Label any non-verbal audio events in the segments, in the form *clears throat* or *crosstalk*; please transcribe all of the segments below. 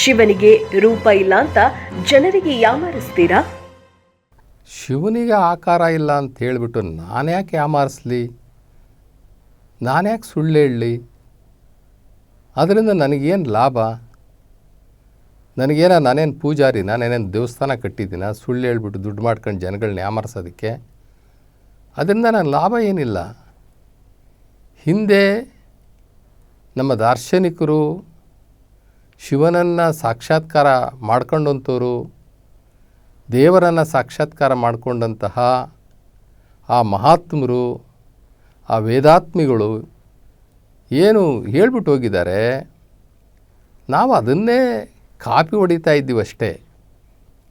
ಶಿವನಿಗೆ ರೂಪ ಇಲ್ಲ ಅಂತ ಜನರಿಗೆ ಯಾಮಾರಿಸ್ತೀರಾ? ಶಿವನಿಗೆ ಆಕಾರ ಇಲ್ಲ ಅಂತ ಹೇಳಿಬಿಟ್ಟು ನಾನು ಯಾಕೆ ಯಾಮಾರಿಸ್ಲಿ? ನಾನು ಯಾಕೆ ಸುಳ್ಳು ಹೇಳಲಿ ಅದರಿಂದ ನನಗೇನು ಲಾಭ? ನನಗೇನ ನಾನೇನು ಪೂಜಾರಿ, ನಾನೇನೇನು ದೇವಸ್ಥಾನ ಕಟ್ಟಿದ್ದೀನ, ಸುಳ್ಳು ಹೇಳ್ಬಿಟ್ಟು ದುಡ್ಡು ಮಾಡ್ಕೊಂಡು ಜನಗಳನ್ನ ಯಾಮಾರಿಸೋದಕ್ಕೆ? ಅದರಿಂದ ನನ್ನ ಲಾಭ ಏನಿಲ್ಲ. ಹಿಂದೆ ನಮ್ಮ ದಾರ್ಶನಿಕರು ಶಿವನನ್ನು ಸಾಕ್ಷಾತ್ಕಾರ ಮಾಡ್ಕೊಂಡಂಥವರು, ದೇವರನ್ನು ಸಾಕ್ಷಾತ್ಕಾರ ಮಾಡಿಕೊಂಡಂತಹ ಆ ಮಹಾತ್ಮರು, ಆ ವೇದಾತ್ಮಿಗಳು ಏನು ಹೇಳ್ಬಿಟ್ಟು ಹೋಗಿದ್ದಾರೆ, ನಾವು ಅದನ್ನೇ ಕಾಪಿ ಹೊಡಿತಾ ಇದ್ದೀವಿ ಅಷ್ಟೇ.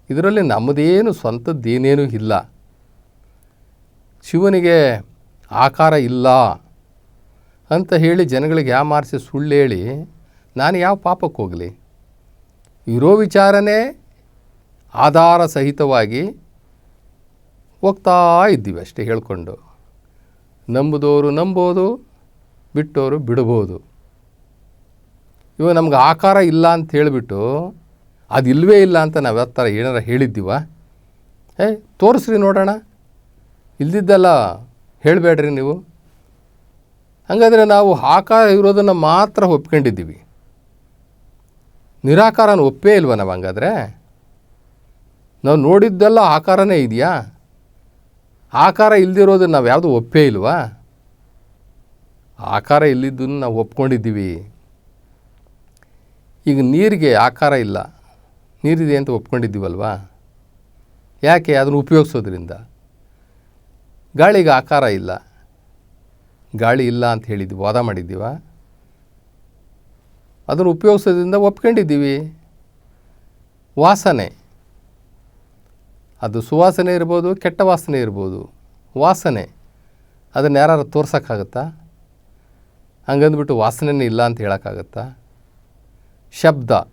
ಇದರಲ್ಲಿ ನಮ್ಮದೇನು ಸ್ವಂತದ್ದೇನೇನೂ ಇಲ್ಲ. ಶಿವನಿಗೆ ಆಕಾರ ಇಲ್ಲ ಅಂತ ಹೇಳಿ ಜನಗಳಿಗೆ ಯಾಮಾರಿಸಿ ಸುಳ್ಳು ಹೇಳಿ ನಾನು ಯಾವ ಪಾಪಕ್ಕೆ ಹೋಗಲಿ? ಇರೋ ವಿಚಾರನೇ ಆಧಾರ ಸಹಿತವಾಗಿ ಹೋಗ್ತಾ ಇದ್ದೀವಿ ಅಷ್ಟೇ ಹೇಳ್ಕೊಂಡು. ನಂಬುದವರು ನಂಬೋದು ಬಿಟ್ಟವರು ಬಿಡ್ಬೋದು. ಇವಾಗ ನಮ್ಗೆ ಆಕಾರ ಇಲ್ಲ ಅಂತ ಹೇಳಿಬಿಟ್ಟು ಅದು ಇಲ್ಲವೇ ಇಲ್ಲ ಅಂತ ನಾವು ಯಾವ ಥರ ಏನಾರ ಹೇಳಿದ್ದೀವ? ಏ, ತೋರಿಸ್ರಿ ನೋಡೋಣ. ಇಲ್ದಿದ್ದಲ್ಲ ಹೇಳಬೇಡ್ರಿ ನೀವು. ಹಾಗಾದರೆ ನಾವು ಆಕಾರ ಇರೋದನ್ನು ಮಾತ್ರ ಒಪ್ಕೊಂಡಿದ್ದೀವಿ. ನಿರಾಕಾರನ ಒಪ್ಪೇ ಇಲ್ವ ನಾವು ಹಂಗಾದ್ರೆ? ನಾವು ನೋಡಿದ್ದೆಲ್ಲ ಆಕಾರನೇ ಇದೆಯಾ? ಆಕಾರ ಇಲ್ದಿರೋದನ್ನ ನಾವು ಯಾವುದು ಒಪ್ಪೇ ಇಲ್ವಾ? ಆಕಾರ ಇಲ್ಲಿದ್ದನ್ನು ನಾವು ಒಪ್ಕೊಂಡಿದ್ದೀವಿ. ಈಗ ನೀರಿಗೆ ಆಕಾರ ಇಲ್ಲ. ನೀರಿದೆ ಅಂತ ಒಪ್ಕೊಂಡಿದ್ದೀವಲ್ವಾ? ಯಾಕೆ ಅದನ್ನು ಉಪಯೋಗಿಸೋದ್ರಿಂದ? ಗಾಳಿಗೆ ಆಕಾರ ಇಲ್ಲ. ಗಾಳಿ ಇಲ್ಲ ಅಂತ ಹೇಳಿದ್ವಿ, ವಾದ ಮಾಡಿದ್ದೀವ? ಅದನ್ನು ಉಪಯೋಗಿಸೋದ್ರಿಂದ ಒಪ್ಕೊಂಡಿದ್ದೀವಿ. ವಾಸನೆ. ಅದು ಸುವಾಸನೆ ಇರ್ಬೋದು, ಕೆಟ್ಟ ವಾಸನೆ ಇರ್ಬೋದು. ವಾಸನೆ. ಅದನ್ನು ಯಾರು ತೋರ್ಸೋಕ್ಕಾಗತ್ತಾ? ಹಂಗಂದ್ಬಿಟ್ಟು ವಾಸನೆನೇ ಇಲ್ಲ ಅಂತ ಹೇಳೋಕ್ಕಾಗತ್ತಾ? ಶಬ್ದ.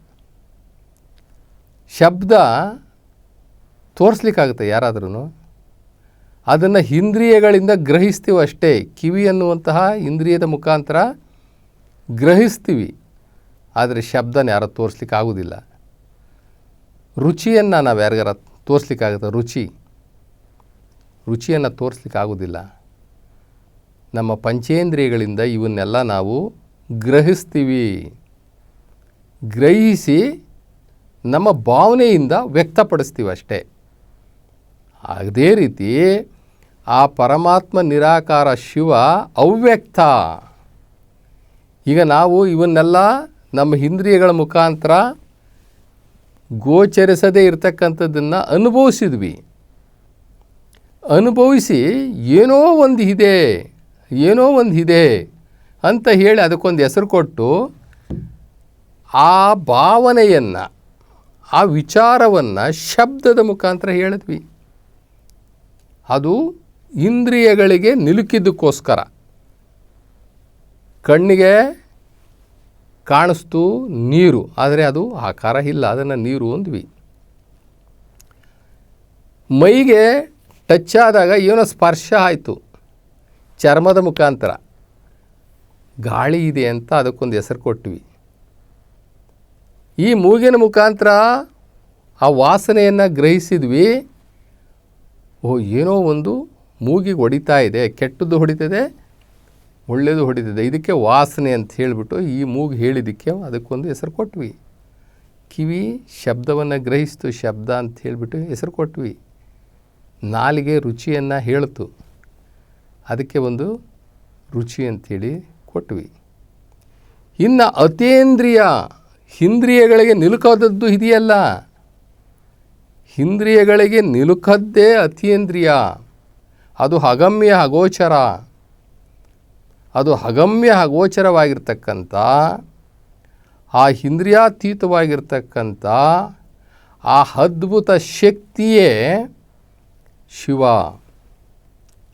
ಶಬ್ದ ತೋರಿಸ್ಲಿಕ್ಕಾಗುತ್ತೆ ಯಾರಾದ್ರೂ ಅದನ್ನು ಇಂದ್ರಿಯಗಳಿಂದ ಗ್ರಹಿಸ್ತೀವಷ್ಟೇ. ಕಿವಿ ಅನ್ನುವಂತಹ ಇಂದ್ರಿಯದ ಮುಖಾಂತರ ಗ್ರಹಿಸ್ತೀವಿ. ಆದರೆ ಶಬ್ದನ ಯಾರ ತೋರಿಸ್ಲಿಕ್ಕೆ ಆಗೋದಿಲ್ಲ ರುಚಿಯನ್ನು ನಾವು ಯಾರಿಗಾರ ತೋರಿಸ್ಲಿಕ್ಕಾಗುತ್ತೆ? ರುಚಿ. ರುಚಿಯನ್ನು ತೋರಿಸ್ಲಿಕ್ಕೆ ಆಗೋದಿಲ್ಲ ನಮ್ಮ ಪಂಚೇಂದ್ರಿಯಗಳಿಂದ ಇವನ್ನೆಲ್ಲ ನಾವು ಗ್ರಹಿಸ್ತೀವಿ. ಗ್ರಹಿಸಿ ನಮ್ಮ ಭಾವನೆಯಿಂದ ವ್ಯಕ್ತಪಡಿಸ್ತೀವಿ ಅಷ್ಟೇ. ಅದೇ ರೀತಿ ಆ ಪರಮಾತ್ಮ ನಿರಾಕಾರ ಶಿವ ಅವ್ಯಕ್ತ. ಈಗ ನಾವು ಇವನ್ನೆಲ್ಲ ನಮ್ಮ ಇಂದ್ರಿಯಗಳ ಮುಖಾಂತರ ಗೋಚರಿಸದೇ ಇರತಕ್ಕಂಥದ್ದನ್ನು ಅನುಭವಿಸಿದ್ವಿ. ಅನುಭವಿಸಿ ಏನೋ ಒಂದು ಇದೆ, ಏನೋ ಒಂದು ಇದೆ ಅಂತ ಹೇಳಿ ಅದಕ್ಕೊಂದು ಹೆಸರು ಕೊಟ್ಟು ಆ ಭಾವನೆಯನ್ನು, ಆ ವಿಚಾರವನ್ನು ಶಬ್ದದ ಮುಖಾಂತರ ಹೇಳಿದ್ವಿ. ಅದು ಇಂದ್ರಿಯಗಳಿಗೆ ನಿಲುಕಿದ್ದಕ್ಕೋಸ್ಕರ. ಕಣ್ಣಿಗೆ ಕಾಣಿಸ್ತು ನೀರು, ಆದರೆ ಅದು ಆಕಾರ ಇಲ್ಲ, ಅದನ್ನು ನೀರು ಅಂದ್ವಿ. ಮೈಗೆ ಟಚ್ ಆದಾಗ ಏನೋ ಸ್ಪರ್ಶ ಆಯಿತು. ಚರ್ಮದ ಮುಖಾಂತರ. ಗಾಳಿ ಇದೆ ಅಂತ ಅದಕ್ಕೊಂದು ಹೆಸರು ಕೊಟ್ವಿ. ಈ ಮೂಗಿನ ಮುಖಾಂತರ ಆ ವಾಸನೆಯನ್ನು ಗ್ರಹಿಸಿದ್ವಿ. ಓ, ಏನೋ ಒಂದು ಮೂಗಿಗೆ ಹೊಡಿತಾ ಇದೆ, ಕೆಟ್ಟದ್ದು ಹೊಡಿತದೆ ಒಳ್ಳೆಯದು ಹೊಡೆದಿದೆ ಇದಕ್ಕೆ ವಾಸನೆ ಅಂತ ಹೇಳಿಬಿಟ್ಟು ಈ ಮೂಗು ಹೇಳಿದ್ದಕ್ಕೆ ಅದಕ್ಕೊಂದು ಹೆಸರು ಕೊಟ್ವಿ. ಕಿವಿ ಶಬ್ದವನ್ನು ಗ್ರಹಿಸ್ತು, ಶಬ್ದ ಅಂತ ಹೇಳಿಬಿಟ್ಟು ಹೆಸರು ಕೊಟ್ವಿ. ನಾಲಿಗೆ ರುಚಿಯನ್ನು ಹೇಳ್ತು. ಅದಕ್ಕೆ ಒಂದು ರುಚಿ ಅಂಥೇಳಿ ಕೊಟ್ವಿ. ಇನ್ನು ಅತೇಂದ್ರಿಯ ಇಂದ್ರಿಯಗಳಿಗೆ ನಿಲುಕದದ್ದು ಇದೆಯಲ್ಲ. ಇಂದ್ರಿಯಗಳಿಗೆ ನಿಲುಕದ್ದೇ ಅತೀಂದ್ರಿಯ. ಅದು ಅಗಮ್ಯ ಅಗೋಚರ. ಅದು ಅಗಮ್ಯ ಅಗೋಚರವಾಗಿರ್ತಕ್ಕಂಥ ಆ ಇಂದ್ರಿಯಾತೀತವಾಗಿರ್ತಕ್ಕಂಥ, ಆ ಅದ್ಭುತ ಶಕ್ತಿಯೇ ಶಿವ,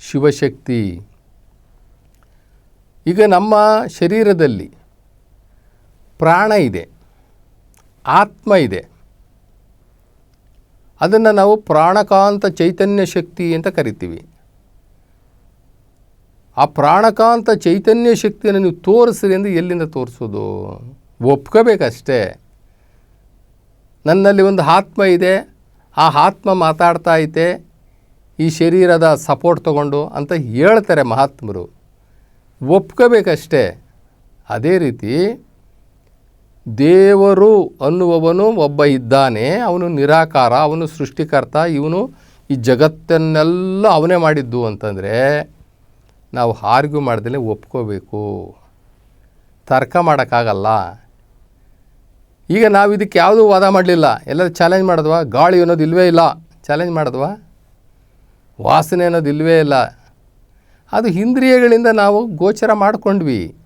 ಶಿವಶಕ್ತಿ. ಈಗ ನಮ್ಮ ಶರೀರದಲ್ಲಿ ಪ್ರಾಣ ಇದೆ, ಆತ್ಮ ಇದೆ. ಅದನ್ನು ನಾವು ಪ್ರಾಣಕಾಂತ ಚೈತನ್ಯ ಶಕ್ತಿ ಅಂತ ಕರಿತೀವಿ. ಆ ಪ್ರಾಣಕಾಂತ ಚೈತನ್ಯ ಶಕ್ತಿಯನ್ನು ನೀವು ತೋರಿಸ್ರಿ ಅಂದರೆ ಎಲ್ಲಿಂದ ತೋರಿಸೋದು? ಒಪ್ಕೋಬೇಕಷ್ಟೇ. ನನ್ನಲ್ಲಿ ಒಂದು ಆತ್ಮ ಇದೆ. ಆ ಆತ್ಮ ಮಾತಾಡ್ತಾ ಐತೆ. ಈ ಶರೀರದ ಸಪೋರ್ಟ್ ತಗೊಂಡು ಅಂತ ಹೇಳ್ತಾರೆ ಮಹಾತ್ಮರು. ಒಪ್ಕೋಬೇಕಷ್ಟೇ. ಅದೇ ರೀತಿ ದೇವರು ಅನ್ನುವವನು ಒಬ್ಬ ಇದ್ದಾನೆ. ಅವನು ನಿರಾಕಾರ, ಅವನು ಸೃಷ್ಟಿಕರ್ತ, ಇವನು ಈ ಜಗತ್ತನ್ನೆಲ್ಲ ಅವನೇ ಮಾಡಿದ್ದು ಅಂತಂದರೆ ನಾವು ಆರ್ಗ್ಯೂ ಮಾಡ್ದಲೇ ಒಪ್ಕೋಬೇಕು. ತರ್ಕ ಮಾಡೋಕ್ಕಾಗಲ್ಲ. ಈಗ ನಾವು ಇದಕ್ಕೆ ಯಾವುದೂ ವಾದ ಮಾಡಲಿಲ್ಲ. ಎಲ್ಲರೂ ಚಾಲೆಂಜ್ ಮಾಡಿದ್ವಾ? ಗಾಳಿ ಅನ್ನೋದು ಇಲ್ಲವೇ ಇಲ್ಲ. ಚಾಲೆಂಜ್ ಮಾಡಿದ್ವಾ? ವಾಸನೆ ಅನ್ನೋದು ಇಲ್ಲವೇ ಇಲ್ಲ. ಅದು ಇಂದ್ರಿಯಗಳಿಂದ ನಾವು ಗೋಚರ ಮಾಡಿಕೊಂಡ್ವಿ.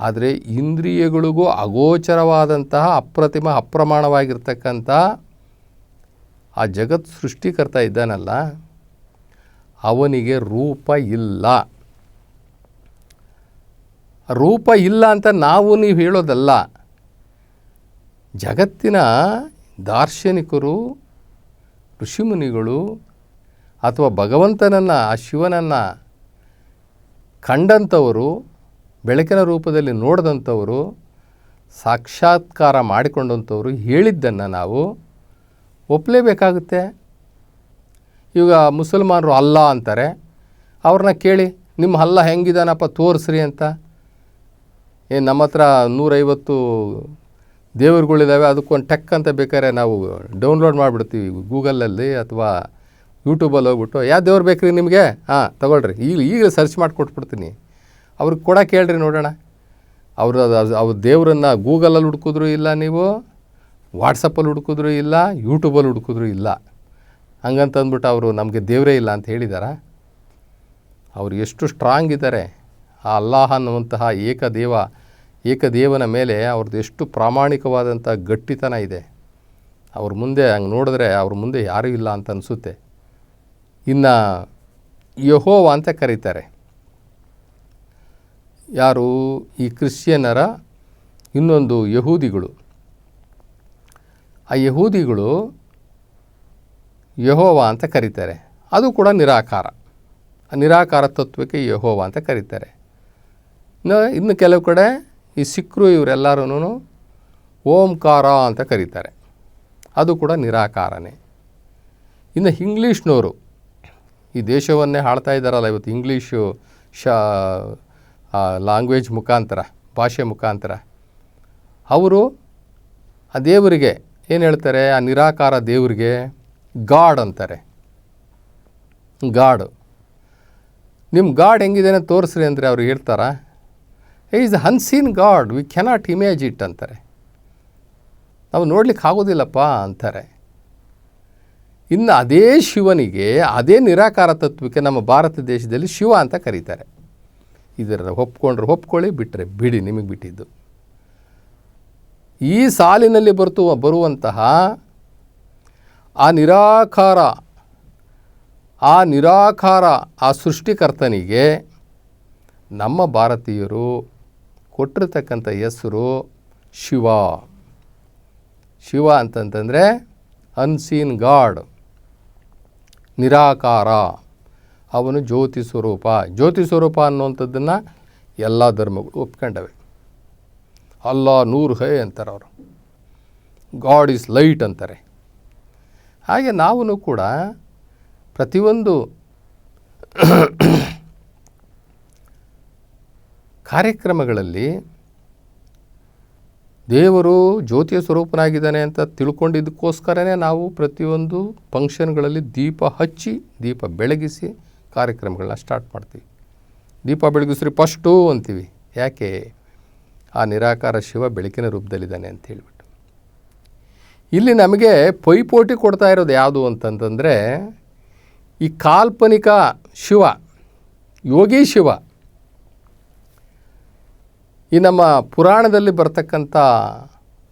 ಆದರೆ ಇಂದ್ರಿಯಗಳಿಗೂ ಅಗೋಚರವಾದಂತಹ ಅಪ್ರತಿಮ, ಅಪ್ರಮಾಣವಾಗಿರ್ತಕ್ಕಂಥ ಆ ಜಗತ್ ಸೃಷ್ಟಿಕರ್ತ ಇದ್ದಾನಲ್ಲ, ಅವನಿಗೆ ರೂಪ ಇಲ್ಲ. ರೂಪ ಇಲ್ಲ ಅಂತ ನಾವು ನೀವು ಹೇಳೋದಲ್ಲ. ಜಗತ್ತಿನ ದಾರ್ಶನಿಕರು, ಋಷಿಮುನಿಗಳು ಅಥವಾ ಭಗವಂತನನ್ನು, ಆ ಶಿವನನ್ನು ಕಂಡಂಥವರು, ಬೆಳಕಿನ ರೂಪದಲ್ಲಿ ನೋಡಿದಂಥವರು, ಸಾಕ್ಷಾತ್ಕಾರ ಮಾಡಿಕೊಂಡಂಥವರು ಹೇಳಿದ್ದನ್ನು ನಾವು ಒಪ್ಪಲೇಬೇಕಾಗುತ್ತೆ ಈಗ ಮುಸಲ್ಮಾನರು ಅಲ್ಲ ಅಂತಾರೆ. ಅವ್ರನ್ನ ಕೇಳಿ, ನಿಮ್ಮ ಅಲ್ಲ ಹೆಂಗಿದಾನಪ್ಪ? ತೋರಿಸ್ರಿ ಅಂತ. ಏನು ನಮ್ಮ ಹತ್ರ ನೂರೈವತ್ತು ದೇವರುಗಳಿದ್ದಾವೆ ಅದಕ್ಕೊಂದು ಟೆಕ್ ಅಂತ ಬೇಕಾದ್ರೆ ನಾವು ಡೌನ್ಲೋಡ್ ಮಾಡಿಬಿಡ್ತೀವಿ ಗೂಗಲಲ್ಲಿ ಅಥವಾ ಯೂಟ್ಯೂಬಲ್ಲಿ ಹೋಗ್ಬಿಟ್ಟು ಯಾವ ದೇವ್ರು ಬೇಕ್ರಿ ನಿಮಗೆ? ಹಾಂ, ತೊಗೊಳ್ರಿ. ಈಗ ಈಗ ಸರ್ಚ್ ಮಾಡಿ ಕೊಟ್ಬಿಡ್ತೀನಿ. ಅವ್ರಿಗೆ ಕೂಡ ಕೇಳ್ರಿ ನೋಡೋಣ. ಅವರು ಅವ್ರ ದೇವರನ್ನು ಗೂಗಲಲ್ಲಿ ಹುಡುಕಿದ್ರು ಇಲ್ಲ ನೀವು, ವಾಟ್ಸಪ್ಪಲ್ಲಿ ಹುಡುಕಿದ್ರು ಇಲ್ಲ, ಯೂಟ್ಯೂಬಲ್ಲಿ ಹುಡುಕಿದ್ರು ಇಲ್ಲ. ಹಂಗಂತ ಅಂದ್ಬಿಟ್ಟು ಅವರು ನಮಗೆ ದೇವರೇ ಇಲ್ಲ ಅಂತ ಹೇಳಿದಾರಾ? ಅವರು ಎಷ್ಟು ಸ್ಟ್ರಾಂಗ್ ಇದ್ದಾರೆ. ಆ ಅಲ್ಲಾಹ ಅನ್ನುವಂತಹ ಏಕದೇವ, ಏಕದೇವನ ಮೇಲೆ ಅವ್ರದ್ದು ಎಷ್ಟು ಪ್ರಾಮಾಣಿಕವಾದಂಥ ಗಟ್ಟಿತನ ಇದೆ. ಅವ್ರ ಮುಂದೆ ಹಂಗೆ ನೋಡಿದ್ರೆ ಅವ್ರ ಮುಂದೆ ಯಾರೂ ಇಲ್ಲ ಅಂತ ಅನಿಸುತ್ತೆ. ಇನ್ನು ಯಹೋವ ಅಂತ ಕರೀತಾರೆ. ಯಾರು? ಈ ಕ್ರಿಶ್ಚಿಯನ್ನರ ಇನ್ನೊಂದು ಯಹೂದಿಗಳು. ಆ ಯಹೂದಿಗಳು ಯಹೋವ ಅಂತ ಕರೀತಾರೆ. ಅದು ಕೂಡ ನಿರಾಕಾರ. ಆ ನಿರಾಕಾರ ತತ್ವಕ್ಕೆ ಯಹೋವ ಅಂತ ಕರೀತಾರೆ. ಇನ್ನು ಇನ್ನು ಕೆಲವು ಕಡೆ ಈ ಸಿಕ್ಕರು ಇವರೆಲ್ಲರೂ ಓಂಕಾರ ಅಂತ ಕರೀತಾರೆ. ಅದು ಕೂಡ ನಿರಾಕಾರನೇ. ಇನ್ನು ಇಂಗ್ಲೀಷ್ನವರು ಈ ದೇಶವನ್ನೇ ಆಳ್ತಾ ಇದ್ದಾರಲ್ಲ ಇವತ್ತು ಇಂಗ್ಲೀಷು, ಶ ಲ್ಯಾಂಗ್ವೇಜ್ ಮುಖಾಂತರ, ಭಾಷೆ ಮುಖಾಂತರ. ಅವರು ಆ ದೇವರಿಗೆ ಏನು ಹೇಳ್ತಾರೆ? ಆ ನಿರಾಕಾರ ದೇವರಿಗೆ ಗಾಡ್ ಅಂತಾರೆ. ಗಾಡು. ನಿಮ್ಮ ಗಾಡ್ ಹೆಂಗಿದೆ ತೋರಿಸ್ರಿ ಅಂದರೆ ಅವ್ರು ಹೇಳ್ತಾರಾ? Is unseen god we cannot image it ಅಂತಾರೆ. ನಾವು ನೋಡ್ಲಿಕ್ಕೆ ಆಗೋದಿಲ್ಲಪ್ಪ ಅಂತಾರೆ. ಇನ್ನು ಅದೇ ಶಿವನಿಗೆ, ಅದೇ ನಿರಾಕಾರ ತತ್ವಕ್ಕೆ ನಮ್ಮ ಭಾರತ ದೇಶದಲ್ಲಿ ಶಿವ ಅಂತ ಕರೀತಾರೆ. ಇದರ ಒಪ್ಕೊಂಡ್ರೆ ಒಪ್ಕೊಳ್ಳಿ ಬಿಟ್ಟರೆ ಬಿಡಿ, ನಿಮಗೆ ಬಿಟ್ಟಿದ್ದು. ಈ ಸಾಲಿನಲ್ಲಿ ಬರ್ತು ಬರುವಂತಹ ಆ ನಿರಾಕಾರ ಆ ನಿರಾಕಾರ, ಆ ಸೃಷ್ಟಿಕರ್ತನಿಗೆ ನಮ್ಮ ಭಾರತೀಯರು ಕೊಟ್ಟಿರ್ತಕ್ಕಂಥ ಹೆಸರು ಶಿವ. ಶಿವ ಅಂತಂತಂದರೆ ಅನ್ಸೀನ್ ಗಾಡ್ ನಿರಾಕಾರ. ಅವನು ಜ್ಯೋತಿ ಸ್ವರೂಪ. ಜ್ಯೋತಿ ಸ್ವರೂಪ ಅನ್ನುವಂಥದ್ದನ್ನು ಎಲ್ಲ ಧರ್ಮಗಳು ಒಪ್ಕೊಂಡವೆ. ಅಲ್ಲ ನೂರು ಹೇ ಅಂತಾರೆ ಅವರು. ಗಾಡ್ ಈಸ್ ಲೈಟ್ ಅಂತಾರೆ. ಹಾಗೆ ನಾವು ಕೂಡ ಪ್ರತಿಯೊಂದು ಕಾರ್ಯಕ್ರಮಗಳಲ್ಲಿ ದೇವರು ಜ್ಯೋತಿಯ ಸ್ವರೂಪನಾಗಿದ್ದಾನೆ ಅಂತ ತಿಳ್ಕೊಂಡಿದ್ದಕ್ಕೋಸ್ಕರನೇ ನಾವು ಪ್ರತಿಯೊಂದು ಫಂಕ್ಷನ್ಗಳಲ್ಲಿ ದೀಪ ಹಚ್ಚಿ, ದೀಪ ಬೆಳಗಿಸಿ ಕಾರ್ಯಕ್ರಮಗಳನ್ನ ಸ್ಟಾರ್ಟ್ ಮಾಡ್ತೀವಿ. ದೀಪ ಬೆಳಗಿಸ್ರಿ ಫಸ್ಟು ಅಂತೀವಿ. ಯಾಕೆ? ಆ ನಿರಾಕಾರ ಶಿವ ಬೆಳಕಿನ ರೂಪದಲ್ಲಿದ್ದಾನೆ ಅಂತ ಹೇಳಿಬಿಟ್ಟು. ಇಲ್ಲಿ ನಮಗೆ ಪೈಪೋಟಿ ಕೊಡ್ತಾ ಇರೋದು ಯಾವುದು ಅಂತಂತಂದರೆ ಈ ಕಾಲ್ಪನಿಕ ಶಿವ, ಯೋಗಿ ಶಿವ ಈ ನಮ್ಮ ಪುರಾಣದಲ್ಲಿ ಬರ್ತಕ್ಕಂಥ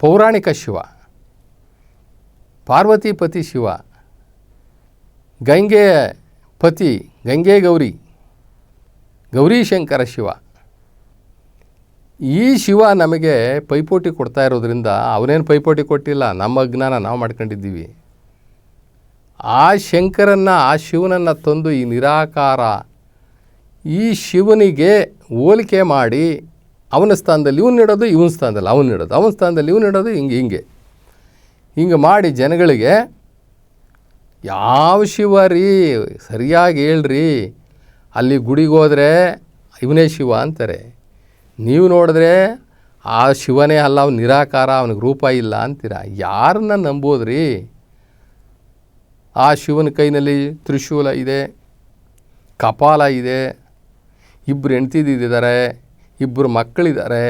ಪೌರಾಣಿಕ ಶಿವ ಪಾರ್ವತಿ ಪತಿ ಶಿವ ಗಂಗೆಯ ಪತಿ, ಗಂಗೆ ಗೌರಿ ಗೌರಿಶಂಕರ ಶಿವ, ಈ ಶಿವ ನಮಗೆ ಪೈಪೋಟಿ ಕೊಡ್ತಾ ಇರೋದ್ರಿಂದ ಅವನೇನು ಪೈಪೋಟಿ ಕೊಟ್ಟಿಲ್ಲ, ನಮ್ಮ ಅಜ್ಞಾನ ನಾವು ಮಾಡ್ಕೊಂಡಿದ್ದೀವಿ. ಆ ಶಂಕರನ್ನು, ಆ ಶಿವನನ್ನು ತಂದು ಈ ನಿರಾಕಾರ ಈ ಶಿವನಿಗೆ ಹೋಲಿಕೆ ಮಾಡಿ ಅವನ ಸ್ಥಾನದಲ್ಲಿ ಇವನು ಇಡೋದು ಇವನ ಸ್ಥಾನದಲ್ಲಿ ಅವನು ಇಡೋದು ಅವನ ಸ್ಥಾನದಲ್ಲಿ ಇವನು ಇಡೋದು ಹಿಂಗೆ ಹಿಂಗೆ. ಹಿಂಗೆ ಮಾಡಿ ಜನಗಳಿಗೆ, ಯಾವ ಶಿವ ರೀ, ಸರಿಯಾಗಿ ಹೇಳ್ರಿ. ಅಲ್ಲಿ ಗುಡಿಗೆ ಹೋದರೆ ಇವನೇ ಶಿವ ಅಂತಾರೆ. ನೀವು ನೋಡಿದ್ರೆ ಆ ಶಿವನೇ ಅಲ್ಲ, ಅವ್ನು ನಿರಾಕಾರ, ಅವನಿಗೆ ರೂಪ ಇಲ್ಲ ಅಂತೀರ? ಯಾರನ್ನ ನಂಬೋದ್ರಿ? ಆ ಶಿವನ ಕೈನಲ್ಲಿ ತ್ರಿಶೂಲ ಇದೆ, ಕಪಾಲ ಇದೆ. ಇಬ್ಬರು ಹೆಂಡ್ತಿದ್ದಿದ್ದಾರೆ ಇಬ್ಬರು ಮಕ್ಕಳಿದ್ದಾರೆ.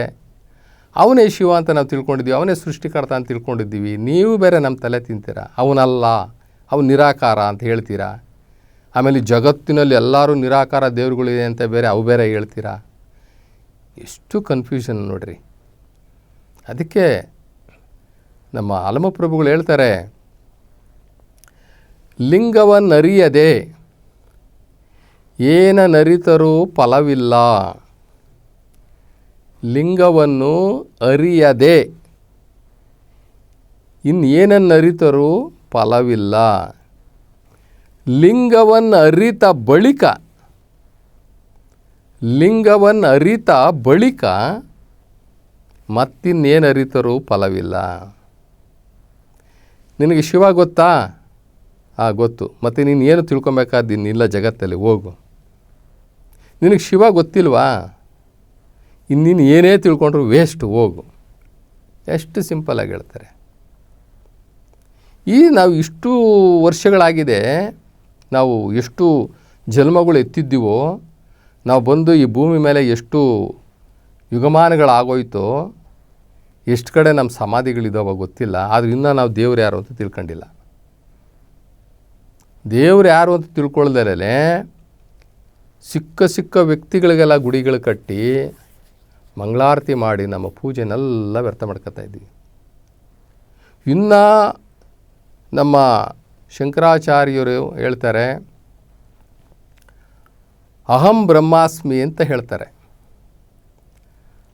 ಅವನೇ ಶಿವ ಅಂತ ನಾವು ತಿಳ್ಕೊಂಡಿದ್ದೀವಿ, ಅವನೇ ಸೃಷ್ಟಿಕರ್ತ ಅಂತ ತಿಳ್ಕೊಂಡಿದ್ದೀವಿ. ನೀವು ಬೇರೆ ನಮ್ಮ ತಲೆ ತಿಂತೀರ? ಅವನಲ್ಲ ಅವನು ನಿರಾಕಾರ ಅಂತ ಹೇಳ್ತೀರಾ? ಆಮೇಲೆ ಜಗತ್ತಿನಲ್ಲಿ ಎಲ್ಲರೂ ನಿರಾಕಾರ ದೇವ್ರುಗಳಿದೆ ಅಂತ ಬೇರೆ ಅವು ಬೇರೆ ಹೇಳ್ತೀರಾ? ಎಷ್ಟು ಕನ್ಫ್ಯೂಷನ್ ನೋಡ್ರಿ. ಅದಕ್ಕೆ ನಮ್ಮ ಆಲಮಪ್ರಭುಗಳು ಹೇಳ್ತಾರೆ, ಲಿಂಗವನ್ನರಿಯದೆ ಏನನರಿತರೂ ಫಲವಿಲ್ಲ. ಲಿಂಗವನ್ನು ಅರಿಯದೆ. ಇನ್ನೇನನ್ನರಿತರೂ ಫಲವಿಲ್ಲ. ಲಿಂಗವನ್ನು ಅರಿತ ಬಳಿಕ ಲಿಂಗವನ್ನು ಅರಿತ ಬಳಿಕ ಮತ್ತಿನ್ನೇನು ಅರಿತರೂ ಫಲವಿಲ್ಲ. ನಿನಗೆ ಶಿವ ಗೊತ್ತಾ? ಆ, ಗೊತ್ತು. ಮತ್ತು ನೀನು ಏನು ತಿಳ್ಕೊಬೇಕಾದಿನ್ನಿಲ್ಲ ಜಗತ್ತಲ್ಲಿ, ಹೋಗು. ನಿನಗೆ ಶಿವ ಗೊತ್ತಿಲ್ವಾ? ಇನ್ನೀನು ಏನೇ ತಿಳ್ಕೊಂಡ್ರು ವೇಸ್ಟ್ ಹೋಗು. ಎಷ್ಟು ಸಿಂಪಲಾಗಿ ಹೇಳ್ತಾರೆ. ಈ ನಾವು ಇಷ್ಟು ವರ್ಷಗಳಾಗಿದೆ, ನಾವು ಎಷ್ಟು ಜನ್ಮಗಳು ಎತ್ತಿದ್ದೀವೋ, ನಾವು ಬಂದು ಈ ಭೂಮಿ ಮೇಲೆ ಎಷ್ಟು ಯುಗಮಾನಗಳಾಗೋಯ್ತೋ, ಎಷ್ಟು ಕಡೆ ನಮ್ಮ ಸಮಾಧಿಗಳಿದಾವ ಗೊತ್ತಿಲ್ಲ, ಆದ್ರೂ ಇನ್ನೂ ನಾವು ದೇವ್ರು ಯಾರು ಅಂತ ತಿಳ್ಕೊಂಡಿಲ್ಲ. ದೇವ್ರು ಯಾರು ಅಂತ ತಿಳ್ಕೊಳ್ದಲೇ ಸಿಕ್ಕ ಸಿಕ್ಕ ವ್ಯಕ್ತಿಗಳಿಗೆಲ್ಲ ಗುಡಿಗಳು ಕಟ್ಟಿ ಮಂಗಳಾರತಿ ಮಾಡಿ ನಮ್ಮ ಪೂಜೆನೆಲ್ಲ ವ್ಯರ್ಥ ಮಾಡ್ಕೋತಾ ಇದ್ದೀವಿ. ಇನ್ನು ನಮ್ಮ ಶಂಕರಾಚಾರ್ಯರು ಹೇಳ್ತಾರೆ, ಅಹಂ ಬ್ರಹ್ಮಾಸ್ಮಿ ಅಂತ ಹೇಳ್ತಾರೆ.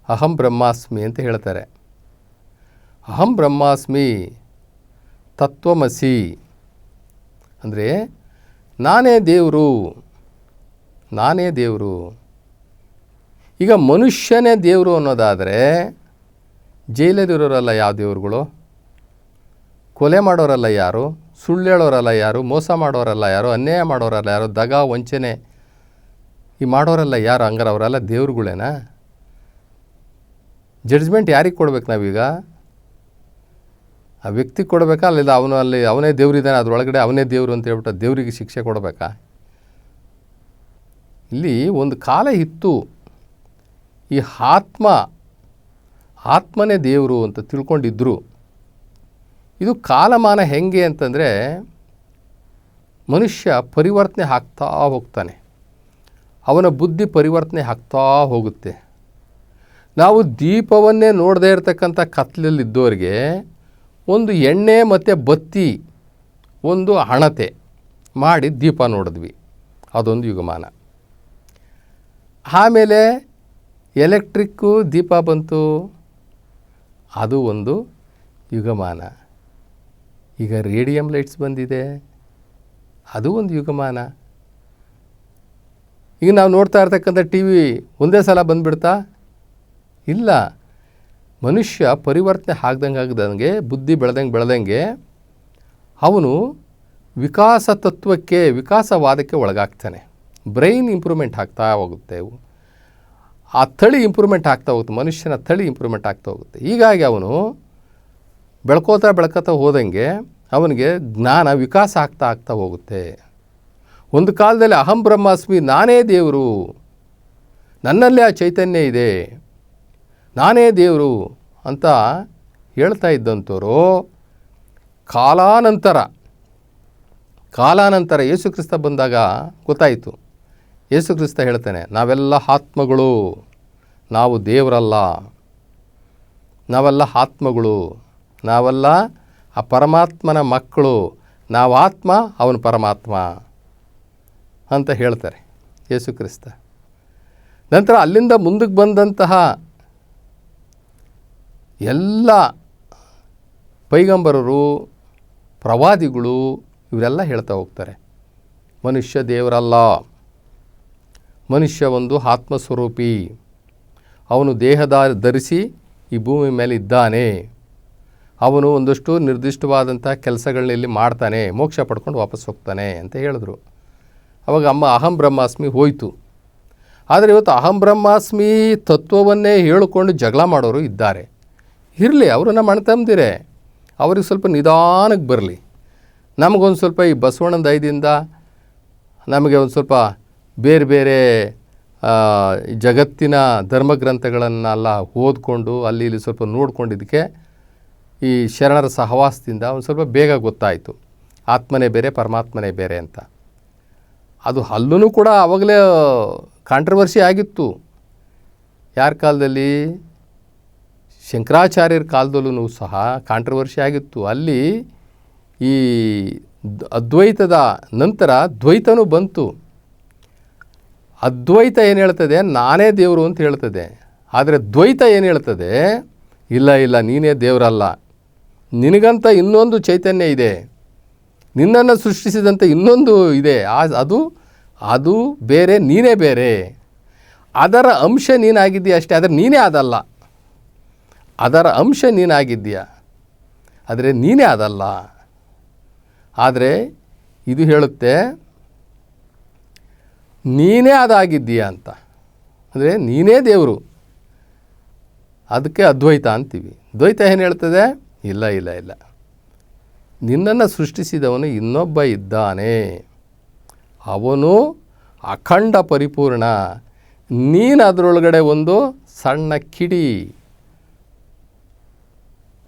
ಅಹಂ ಬ್ರಹ್ಮಾಸ್ಮಿ ಅಂತ ಹೇಳ್ತಾರೆ. ಅಹಂ ಬ್ರಹ್ಮಾಸ್ಮಿ ತತ್ವಮಸಿ. ಅಂದರೆ ನಾನೇ ದೇವರು ನಾನೇ ದೇವರು. ಈಗ ಮನುಷ್ಯನೇ ದೇವರು ಅನ್ನೋದಾದರೆ ಜೈಲಲ್ಲಿರೋರಲ್ಲ ಯಾವ ದೇವರುಗಳು? ಕೊಲೆ ಮಾಡೋರಲ್ಲ ಯಾರು? ಸುಳ್ಳು ಹೇಳೋರಲ್ಲ ಯಾರು? ಮೋಸ ಮಾಡೋರಲ್ಲ ಯಾರು? ಅನ್ಯಾಯ ಮಾಡೋರಲ್ಲ ಯಾರು? ದಗ, ವಂಚನೆ ಈ ಮಾಡೋರಲ್ಲ ಯಾರು? ಹಂಗಾರೆ ಅವರೆಲ್ಲ ದೇವ್ರುಗಳೇನಾ? ಜಡ್ಜ್ಮೆಂಟ್ ಯಾರಿಗೆ ಕೊಡ್ಬೇಕು ನಾವೀಗ? ಆ ವ್ಯಕ್ತಿ ಕೊಡಬೇಕಾ? ಅಲ್ಲಿಲ್ಲ ಅವನು ಅಲ್ಲಿ ಅವನೇ ದೇವರಿದ್ದಾನೆ ಅದರೊಳಗಡೆ ಅವನೇ ದೇವರು ಅಂತ ಹೇಳ್ಬಿಟ್ಟು ದೇವರಿಗೆ ಶಿಕ್ಷೆ ಕೊಡಬೇಕಾ? ಇಲ್ಲಿ ಒಂದು ಕಾಲ ಇತ್ತು. ಈ ಆತ್ಮ, ಆತ್ಮನೇ ದೇವರು ಅಂತ ತಿಳ್ಕೊಂಡಿದ್ದರು ಇದು ಕಾಲಮಾನ ಹೆಂಗೆ ಅಂತಂದರೆ ಮನುಷ್ಯ ಪರಿವರ್ತನೆ ಆಗ್ತಾ ಹೋಗ್ತಾನೆ. ಅವನ ಬುದ್ಧಿ ಪರಿವರ್ತನೆ ಆಗ್ತಾ ಹೋಗುತ್ತೆ. ನಾವು ದೀಪವನ್ನೇ ನೋಡದೇ ಇರತಕ್ಕಂಥ ಕತ್ಲಲ್ಲಿದ್ದವರಿಗೆ ಒಂದು ಎಣ್ಣೆ ಮತ್ತು ಬತ್ತಿ, ಒಂದು ಹಣತೆ ಮಾಡಿ ದೀಪ ನೋಡಿದ್ವಿ. ಅದೊಂದು ಯುಗಮಾನ. ಆಮೇಲೆ ಎಲೆಕ್ಟ್ರಿಕ್ಕು ದೀಪ ಬಂತು. ಅದು ಒಂದು ಯುಗಮಾನ. ಈಗ ರೇಡಿಯಂ ಲೈಟ್ಸ್ ಬಂದಿದೆ. ಅದು ಒಂದು ಯುಗಮಾನ. ಈಗ ನಾವು ನೋಡ್ತಾ ಇರ್ತಕ್ಕಂಥ ಟಿ ವಿ ಒಂದೇ ಸಲ ಬಂದುಬಿಡ್ತಾ? ಇಲ್ಲ. ಮನುಷ್ಯ ಪರಿವರ್ತನೆ ಆಗ್ದಂಗೆ ಆಗ್ದಂಗೆ, ಬುದ್ಧಿ ಬೆಳೆದಂಗೆ ಬೆಳೆದಂಗೆ ಅವನು ವಿಕಾಸ ತತ್ವಕ್ಕೆ, ವಿಕಾಸವಾದಕ್ಕೆ ಒಳಗಾಗ್ತಾನೆ. ಬ್ರೈನ್ ಇಂಪ್ರೂವ್ಮೆಂಟ್ ಆಗ್ತಾ ಹೋಗುತ್ತೆ. ಆ ತಳಿ ಇಂಪ್ರೂವ್ಮೆಂಟ್ ಆಗ್ತಾ ಹೋಗುತ್ತೆ, ಮನುಷ್ಯನ ತಳಿ ಇಂಪ್ರೂವ್ಮೆಂಟ್ ಆಗ್ತಾ ಹೋಗುತ್ತೆ. ಹೀಗಾಗಿ ಅವನು ಬೆಳ್ಕೋತಾ ಬೆಳ್ಕೋತಾ ಹೋದಂಗೆ ಅವನಿಗೆ ಜ್ಞಾನ ವಿಕಾಸ ಆಗ್ತಾ ಆಗ್ತಾ ಹೋಗುತ್ತೆ. ಒಂದು ಕಾಲದಲ್ಲಿ ಅಹಂ ಬ್ರಹ್ಮಾಸ್ಮಿ, ನಾನೇ ದೇವರು, ನನ್ನಲ್ಲೇ ಆ ಚೈತನ್ಯ ಇದೆ, ನಾನೇ ದೇವರು ಅಂತ ಹೇಳ್ತಾ ಇದ್ದಂಥವರು ಕಾಲಾನಂತರ ಕಾಲಾನಂತರ ಯೇಸು ಕ್ರಿಸ್ತ ಬಂದಾಗ ಗೊತ್ತಾಯಿತು. ಯೇಸು ಕ್ರಿಸ್ತ ಹೇಳ್ತಾನೆ, ನಾವೆಲ್ಲ ಆತ್ಮಗಳು, ನಾವು ದೇವರಲ್ಲ. ನಾವೆಲ್ಲ ಆತ್ಮಗಳು, ನಾವೆಲ್ಲ ಆ ಪರಮಾತ್ಮನ ಮಕ್ಕಳು, ನಾವು ಆತ್ಮ, ಅವನು ಪರಮಾತ್ಮ ಅಂತ ಹೇಳ್ತಾರೆ ಯೇಸು ಕ್ರಿಸ್ತ. ನಂತರ ಅಲ್ಲಿಂದ ಮುಂದಕ್ಕೆ ಬಂದಂತಹ ಎಲ್ಲ ಪೈಗಂಬರರು, ಪ್ರವಾದಿಗಳು, ಇವರೆಲ್ಲ ಹೇಳ್ತಾ ಹೋಗ್ತಾರೆ, ಮನುಷ್ಯ ದೇವರಲ್ಲ. ಮನುಷ್ಯ ಒಂದು ಆತ್ಮಸ್ವರೂಪಿ. ಅವನು ದೇಹದ ಧರಿಸಿ ಈ ಭೂಮಿ ಮೇಲೆ ಇದ್ದಾನೆ ಅವನು ಒಂದಷ್ಟು ನಿರ್ದಿಷ್ಟವಾದಂಥ ಕೆಲಸಗಳನ್ನ ಇಲ್ಲಿ ಮಾಡ್ತಾನೆ, ಮೋಕ್ಷ ಪಡ್ಕೊಂಡು ವಾಪಸ್ ಹೋಗ್ತಾನೆ ಅಂತ ಹೇಳಿದ್ರು. ಅವಾಗ ಅಮ್ಮ ಅಹಂ ಬ್ರಹ್ಮಾಸ್ಮಿ ಹೋಯಿತು. ಆದರೆ ಇವತ್ತು ಅಹಂ ಬ್ರಹ್ಮಾಸ್ಮಿ ತತ್ವವನ್ನೇ ಹೇಳಿಕೊಂಡು ಜಗಳ ಮಾಡೋರು ಇದ್ದಾರೆ. ಇರಲಿ, ಅವರು ನಮ್ಮ ಅಣ್ತಂಬ್ದಿರೆ ಅವ್ರಿಗೆ ಸ್ವಲ್ಪ ನಿಧಾನಕ್ಕೆ ಬರಲಿ. ನಮಗೊಂದು ಸ್ವಲ್ಪ ಈ ಬಸವಣ್ಣನ ದಯದಿಂದ ನಮಗೆ ಒಂದು ಸ್ವಲ್ಪ ಬೇರೆ ಬೇರೆ ಜಗತ್ತಿನ ಧರ್ಮಗ್ರಂಥಗಳನ್ನೆಲ್ಲ ಓದ್ಕೊಂಡು ಅಲ್ಲಿ ಇಲ್ಲಿ ಸ್ವಲ್ಪ ನೋಡ್ಕೊಂಡಿದ್ದಕ್ಕೆ ಈ ಶರಣರ ಸಹವಾಸದಿಂದ ಒಂದು ಸ್ವಲ್ಪ ಬೇಗ ಗೊತ್ತಾಯಿತು. ಆತ್ಮನೇ ಬೇರೆ, ಪರಮಾತ್ಮನೇ ಬೇರೆ ಅಂತ. ಅದು ಅಲ್ಲೂ ಕೂಡ ಆವಾಗಲೇ ಕಾಂಟ್ರವರ್ಸಿ ಆಗಿತ್ತು. ಯಾರ ಕಾಲದಲ್ಲಿ? ಶಂಕರಾಚಾರ್ಯರ ಕಾಲದಲ್ಲೂ ಸಹ ಕಾಂಟ್ರವರ್ಸಿ ಆಗಿತ್ತು. ಅಲ್ಲಿ ಈ ಅದ್ವೈತದ ನಂತರ ದ್ವೈತನೂ ಬಂತು. ಅದ್ವೈತ ಏನು ಹೇಳ್ತದೆ? ನಾನೇ ದೇವರು ಅಂತ ಹೇಳ್ತದೆ. ಆದರೆ ದ್ವೈತ ಏನು ಹೇಳ್ತದೆ? ಇಲ್ಲ ಇಲ್ಲ, ನೀನೇ ದೇವರಲ್ಲ. ನಿನಗಂತ ಇನ್ನೊಂದು ಚೈತನ್ಯ ಇದೆ. ನಿನ್ನನ್ನು ಸೃಷ್ಟಿಸಿದಂಥ ಇನ್ನೊಂದು ಇದೆ. ಆ- ಅದು ಅದು ಬೇರೆ, ನೀನೇ ಬೇರೆ. ಅದರ ಅಂಶ ನೀನಾಗಿದ್ದೀಯ ಅಷ್ಟೇ, ಆದರೆ ನೀನೇ ಅದಲ್ಲ. ಅದರ ಅಂಶ ನೀನಾಗಿದ್ದೀಯ, ಆದರೆ ನೀನೇ ಅದಲ್ಲ. ಆದರೆ ಇದು ಹೇಳುತ್ತೆ ನೀನೇ ಅದಾಗಿದ್ದೀಯಾ ಅಂತ. ಅಂದರೆ ನೀನೇ ದೇವರು. ಅದಕ್ಕೆ ಅದ್ವೈತ ಅಂತೀವಿ. ದ್ವೈತ ಏನು ಹೇಳ್ತದೆ? ಇಲ್ಲ ಇಲ್ಲ ಇಲ್ಲ. ನಿನ್ನನ್ನು ಸೃಷ್ಟಿಸಿದವನು ಇನ್ನೊಬ್ಬ ಇದ್ದಾನೆ. ಅವನು ಅಖಂಡ ಪರಿಪೂರ್ಣ. ನೀನು ಅದರೊಳಗಡೆ ಒಂದು ಸಣ್ಣ ಕಿಡಿ.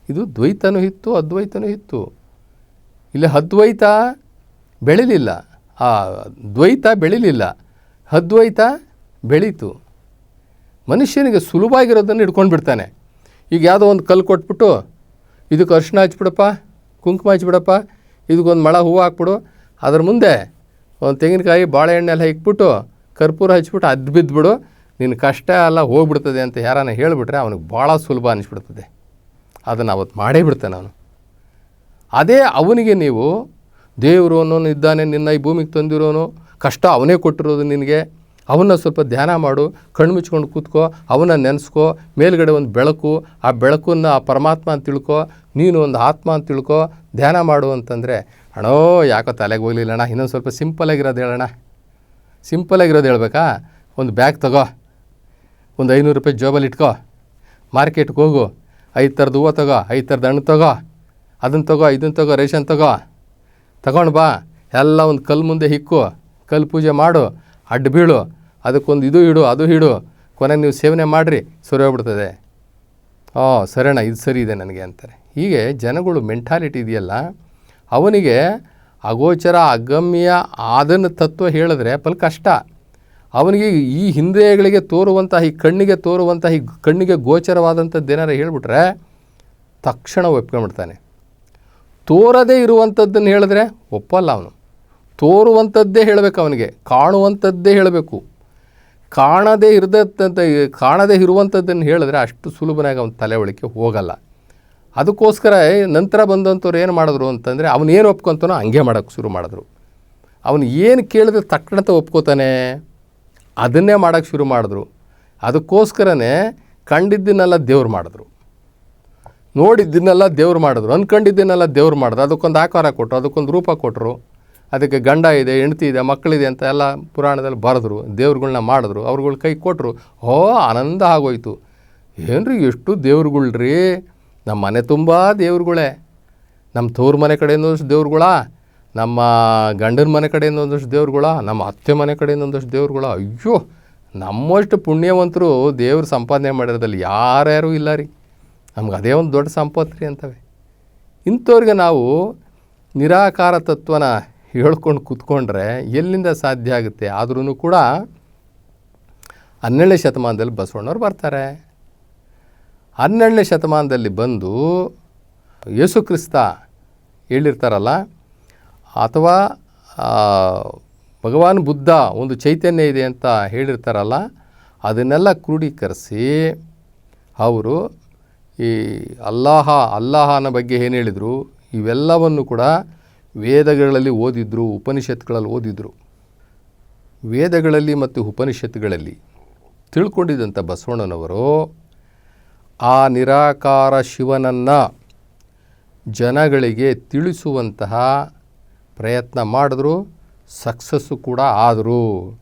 ಇದು ದ್ವೈತನೂ ಇತ್ತು, ಅದ್ವೈತನೂ ಇತ್ತು. ಇಲ್ಲಿ ಅದ್ವೈತ ಬೆಳಿಲಿಲ್ಲ. ಆ ದ್ವೈತ ಬೆಳಿಲಿಲ್ಲ. ಅದ್ವೈತ ಬೆಳೀತು. ಮನುಷ್ಯನಿಗೆ ಸುಲಭ ಆಗಿರೋದನ್ನು ಹಿಡ್ಕೊಂಡು ಬಿಡ್ತಾನೆ. ಈಗ ಯಾವುದೋ ಒಂದು ಕಲ್ಲು ಕೊಟ್ಬಿಟ್ಟು, ಇದಕ್ಕೆ ಅರ್ಶಿನ ಹಚ್ಬಿಡಪ್ಪ, ಕುಂಕುಮ ಹಚ್ಬಿಡಪ್ಪ ಇದಕ್ಕೊಂದು ಮಳ ಹೂವು ಹಾಕ್ಬಿಡು. ಅದ್ರ ಮುಂದೆ ಒಂದು ತೆಂಗಿನಕಾಯಿ ಬಾಳೆಹಣ್ಣೆಲ್ಲ ಇಕ್ಬಿಟ್ಟು, ಕರ್ಪೂರ ಹಚ್ಬಿಟ್ಟು ಅದು ಬಿದ್ದುಬಿಡು ನಿನ್ನ ಕಷ್ಟ ಎಲ್ಲ ಹೋಗ್ಬಿಡ್ತದೆ ಅಂತ ಯಾರನ್ನ ಹೇಳಿಬಿಟ್ರೆ ಅವನಿಗೆ ಭಾಳ ಸುಲಭ ಅನಿಸ್ಬಿಡ್ತದೆ. ಅದನ್ನು ಅವತ್ತು ಮಾಡೇ ಬಿಡ್ತಾನೆ ಅವನು ಅದೇ ಅವನಿಗೆ ನೀವು ದೇವರು ಅನ್ನೋನು ಇದ್ದಾನೆ, ನಿನ್ನ ಈ ಭೂಮಿಗೆ ತಂದಿರೋನು. ಕಷ್ಟ ಅವನೇ ಕೊಟ್ಟಿರೋದು ನಿನಗೆ. ಅವನ್ನ ಸ್ವಲ್ಪ ಧ್ಯಾನ ಮಾಡು, ಕಣ್ಣು ಮುಚ್ಕೊಂಡು ಕೂತ್ಕೋ, ಅವನ್ನ ನೆನೆಸ್ಕೋ, ಮೇಲ್ಗಡೆ ಒಂದು ಬೆಳಕು, ಆ ಬೆಳಕನ್ನು ಆ ಪರಮಾತ್ಮ ಅಂತ ತಿಳ್ಕೊ, ನೀನು ಒಂದು ಆತ್ಮ ಅಂತ ತಿಳ್ಕೊ, ಧ್ಯಾನ ಮಾಡು ಅಂತಂದರೆ, ಅಣೋ, ಯಾಕೋ ತಲೆಗೆ ಹೋಗ್ಲಿಲ್ಲ ಇನ್ನೊಂದು ಸ್ವಲ್ಪ ಸಿಂಪಲಾಗಿರೋದು ಹೇಳೋಣ ಸಿಂಪಲಾಗಿರೋದು ಹೇಳ್ಬೇಕಾ? ಒಂದು ಬ್ಯಾಗ್ ತಗೋ, ಒಂದು ಐನೂರು ರೂಪಾಯಿ ಜೋಬಲ್ಲಿ ಇಟ್ಕೋ, ಮಾರ್ಕೆಟ್ಗೆ ಹೋಗು, ಐದು ಥರದ ಹೂವು ತಗೋ, ಐದು ಥರದ ಹಣ್ಣು ತಗೋ ಅದನ್ನು ತಗೋ ಇದನ್ನು ತಗೋ, ರೇಷನ್ ತಗೋ, ತಗೊಂಡು ಬಾ, ಎಲ್ಲ ಒಂದು ಕಲ್ಲು ಮುಂದೆ ಹಿಕ್ಕು ಕಲ್ಲು ಪೂಜೆ ಮಾಡು, ಅಡ್ಡ ಬೀಳು, ಅದಕ್ಕೊಂದು ಇದು ಇಡು, ಅದು ಇಡು. ಕೊನೆಗೆ ನೀವು ಸೇವನೆ ಮಾಡಿರಿ, ಸರಿ ಹೋಗ್ಬಿಡ್ತದೆ. ಓ ಸರಿಯಣ್ಣ ಇದು ಸರಿ ಇದೆ ನನಗೆ ಅಂತಾರೆ. ಹೀಗೆ ಜನಗಳು ಮೆಂಟಾಲಿಟಿ ಇದೆಯಲ್ಲ, ಅವನಿಗೆ ಅಗೋಚರ, ಅಗಮ್ಯ, ಆದನ ತತ್ವ ಹೇಳಿದ್ರೆ ಫಲ್ ಕಷ್ಟ. ಅವನಿಗೆ ಈ ಹಿಂದೆಗಳಿಗೆ ತೋರುವಂತಹ, ಈ ಕಣ್ಣಿಗೆ ತೋರುವಂತಹ, ಈ ಕಣ್ಣಿಗೆ ಗೋಚರವಾದಂಥದ್ದು ಏನಾರು ಹೇಳಿಬಿಟ್ರೆ ತಕ್ಷಣ ಒಪ್ಕೊಂಡ್ಬಿಡ್ತಾನೆ. ತೋರದೇ ಇರುವಂಥದ್ದನ್ನು ಹೇಳಿದ್ರೆ ಒಪ್ಪಲ್ಲ ಅವನು. ತೋರುವಂಥದ್ದೇ ಹೇಳಬೇಕು ಅವನಿಗೆ, ಕಾಣುವಂಥದ್ದೇ ಹೇಳಬೇಕು. ಕಾಣದೇ ಇರದಂತ, ಕಾಣದೇ ಇರುವಂಥದ್ದನ್ನು ಹೇಳಿದ್ರೆ ಅಷ್ಟು ಸುಲಭನಾಗಿ ಅವನ ತಲೆ ಒಳಕ್ಕೆ ಹೋಗಲ್ಲ. ಅದಕ್ಕೋಸ್ಕರ ನಂತರ ಬಂದಂಥವ್ರು ಏನು ಮಾಡಿದ್ರು ಅಂತಂದರೆ ಅವನು ಏನು ಒಪ್ಕೊತಾನೋ ಹಂಗೆ ಮಾಡೋಕ್ಕೆ ಶುರು ಮಾಡಿದ್ರು. ಅವನು ಏನು ಕೇಳಿದ್ರೆ ತಕ್ಷಣತ ಒಪ್ಕೋತಾನೆ, ಅದನ್ನೇ ಮಾಡೋಕ್ಕೆ ಶುರು ಮಾಡಿದ್ರು. ಅದಕ್ಕೋಸ್ಕರನೇ ಕಂಡಿದ್ದನ್ನೆಲ್ಲ ದೇವ್ರು ಮಾಡಿದ್ರು. ನೋಡಿದ್ದನ್ನೆಲ್ಲ ದೇವ್ರು ಮಾಡಿದ್ರು ಅಂದ್ಕೊಂಡಿದ್ದನ್ನೆಲ್ಲ ದೇವ್ರು ಮಾಡಿದ್ರು. ಅದಕ್ಕೊಂದು ಆಕಾರ ಕೊಟ್ಟರು ಅದಕ್ಕೊಂದು ರೂಪ ಕೊಟ್ಟರು ಅದಕ್ಕೆ ಗಂಡ ಇದೆ, ಹೆಂಡ್ತಿ ಇದೆ, ಮಕ್ಕಳಿದೆ ಅಂತ ಎಲ್ಲ ಪುರಾಣದಲ್ಲಿ ಬರೆದ್ರು ದೇವ್ರುಗಳನ್ನ ಮಾಡಿದ್ರು, ಅವ್ರುಗಳು ಕೈ ಕೊಟ್ಟರು ಓ ಆನಂದ ಆಗೋಯ್ತು. ಏನ್ರಿ ಎಷ್ಟು ದೇವ್ರುಗಳ್ರಿ? ನಮ್ಮ ಮನೆ ತುಂಬ ದೇವ್ರುಗಳೇ. ನಮ್ಮ ತವ್ರ ಮನೆ ಕಡೆಯಿಂದ ಒಂದಷ್ಟು ದೇವ್ರುಗಳ? ನಮ್ಮ ಗಂಡನ ಮನೆ ಕಡೆಯಿಂದ ಒಂದಷ್ಟು ದೇವ್ರುಗಳ? ನಮ್ಮ ಅತ್ತೆ ಮನೆ ಕಡೆಯಿಂದ ಒಂದಷ್ಟು ದೇವ್ರುಗಳ? ಅಯ್ಯೋ, ನಮ್ಮಷ್ಟು ಪುಣ್ಯವಂತರು ದೇವ್ರು ಸಂಪಾದನೆ ಮಾಡಿರೋದಲ್ಲಿ ಯಾರ್ಯಾರೂ ಇಲ್ಲ ರೀ? ನಮ್ಗೆ ಅದೇ ಒಂದು ದೊಡ್ಡ ಸಂಪತ್ತು ರೀ ಅಂತವೆ. ಇಂಥವ್ರಿಗೆ ನಾವು ನಿರಾಕಾರ ತತ್ವನ ಹೇಳ್ಕೊಂಡು ಕೂತ್ಕೊಂಡ್ರೆ ಎಲ್ಲಿಂದ ಸಾಧ್ಯ ಆಗುತ್ತೆ? ಆದ್ರೂ ಕೂಡ ಹನ್ನೆರಡನೇ ಶತಮಾನದಲ್ಲಿ ಬಸವಣ್ಣವ್ರು ಬರ್ತಾರೆ. ಹನ್ನೆರಡನೇ ಶತಮಾನದಲ್ಲಿ ಬಂದು ಯೇಸು ಕ್ರಿಸ್ತ ಹೇಳಿರ್ತಾರಲ್ಲ, ಅಥವಾ ಭಗವಾನ್ ಬುದ್ಧ ಒಂದು ಚೈತನ್ಯ ಇದೆ ಅಂತ ಹೇಳಿರ್ತಾರಲ್ಲ, ಅದನ್ನೆಲ್ಲ ಕ್ರೋಢೀಕರಿಸಿ ಅವರು ಈ ಅಲ್ಲಾಹ, ಅಲ್ಲಾಹನ ಬಗ್ಗೆ ಏನು ಹೇಳಿದರು? ಇವೆಲ್ಲವನ್ನು ಕೂಡ ವೇದಗಳಲ್ಲಿ ಓದಿದ್ರು, ಉಪನಿಷತ್ಗಳಲ್ಲಿ ಓದಿದ್ರು. ವೇದಗಳಲ್ಲಿ ಮತ್ತು ಉಪನಿಷತ್ತುಗಳಲ್ಲಿ ತಿಳ್ಕೊಂಡಿದ್ದಂಥ ಬಸವಣ್ಣನವರು, ಆ ನಿರಾಕಾರ ಶಿವನನ್ನು ಜನಗಳಿಗೆ ತಿಳಿಸುವಂತಹ ಪ್ರಯತ್ನ ಮಾಡಿದ್ರು, ಸಕ್ಸಸ್ಸು ಕೂಡ ಆದರು.